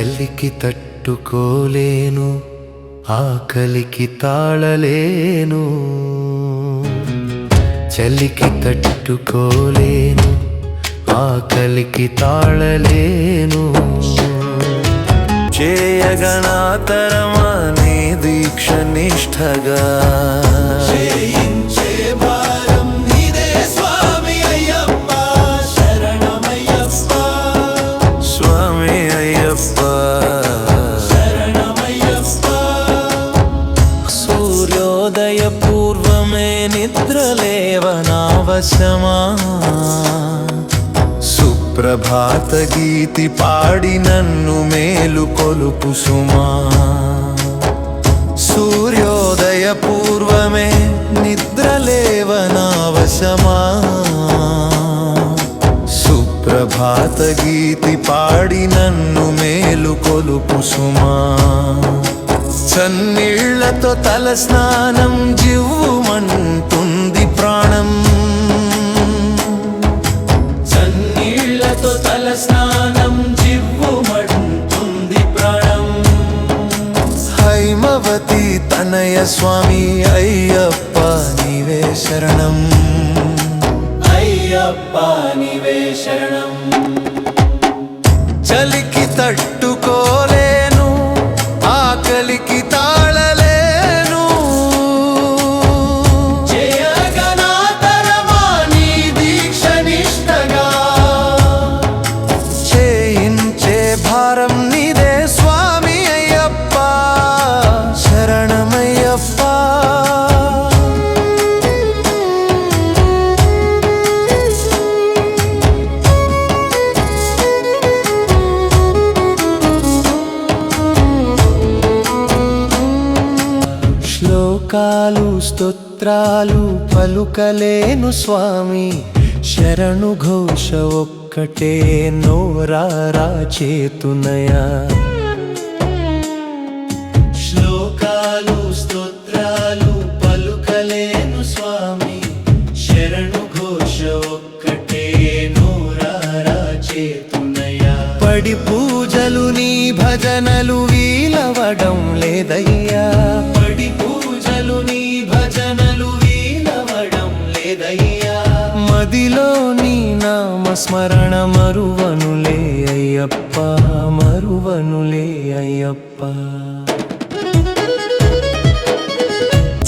చలికి తట్టుకోలేను ఆకలికి తాళలేను. చలికి తట్టుకోలేను ఆకలికి తాళలేను. చేయగణాతరమా నీ దీక్ష నిష్ఠగా. నిద్రలేవనావశమా సుప్రభాత గీతి పాడి నన్ను మేలు కొలుపు సుమా. సూర్యోదయ పూర్వమే నిద్రలేవనావశమా సుప్రభాత గీతి పాడి నన్ను మేలు కొలుపు సుమా. చన్నీళ్ళతో తల స్నానం జివ్వుమంటూ చన్నీళ్ళతో తల స్నానం జివ్వుమంటుంది ప్రాణం. హైమవతి తనయ స్వామి అయ్యప్ప నీవే శరణం. అయ్యప్ప నీవే శరణం. చలికి తట్టుకోలేను ఆకలికి శ్లోకాలు స్తోత్రాలు పలుకలేను స్వామి. శరణు ఘోష ఒక్కటే నోరారా చేతునయా. శ్లోకాలు స్తోత్రాలు పలుకలేను స్వామి. శరణు ఘోష ఒక్కటే నోరారా చేతునయా. పడి పూజలు నీ భజనలు వీలవడం లేదయ్యా. పడి మదిలో నీ నామస్మరణ మరువనులే అయ్యప్ప మరువనులే అయ్యప్ప.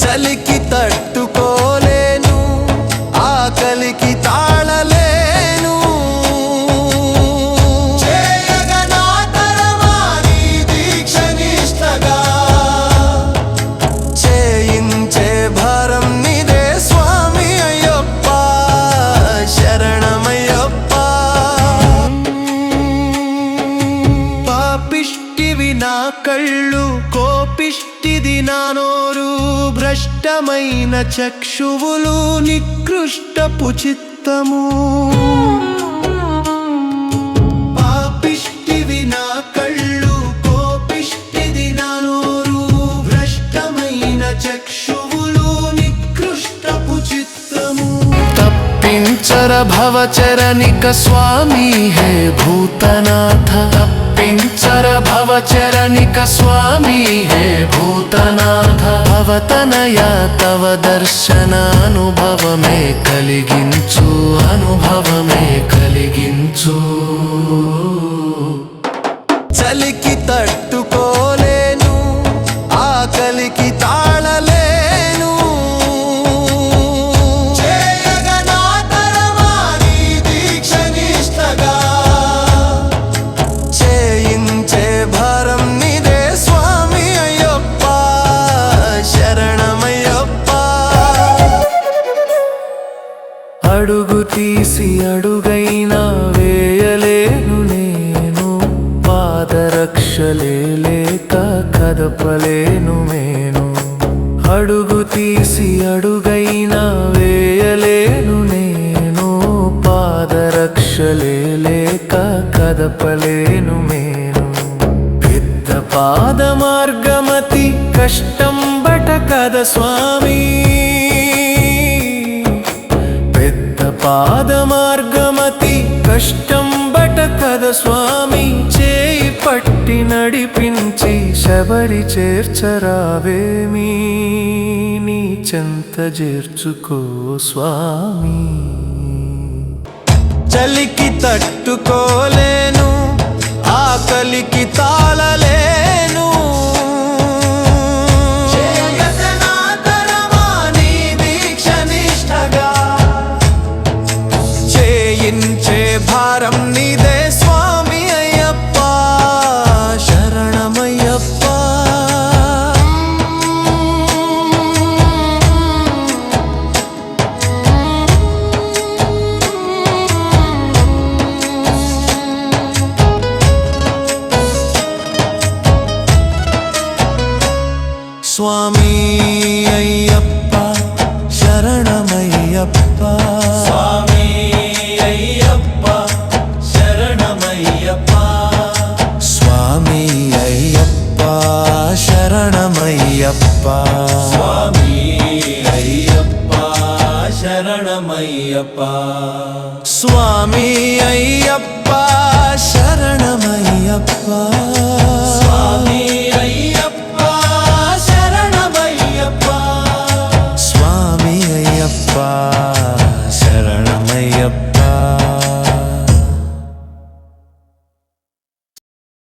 చలికి తట్టుకోలే భ్రష్టమైన చక్షువులు నికృష్టపు చిత్తము పాపిష్టివి నా కళ్ళు కోపిష్టిది నా నోరు భ్రష్టమైన చక్షువులు నికృష్టపు చిత్తము తప్పించర భవచరనిక స్వామి హే భూతనాథ పాదరక్షలే కదపలేను నేను. అడుగు తీసి అడుగైనా వేయలేను నేను. పాదరక్షలే కదపలేను నేను. పెద్ద పాద మార్గమతి కష్టం బట కద స్వామి. పెద్ద పాద మార్గమతి కష్టం కద స్వామి చేయి పట్టి నడిపించి శబరి చేర్చరావేమీ నీ చెంత చేర్చుకో స్వామి. చలికి తట్టుకోలేను శరణమయ్యప్ప స్వామి అయ్యప్ప శరణమయ్యప్ప స్వామి అయ్యప్ప శరణమయ్యప్ప స్వామి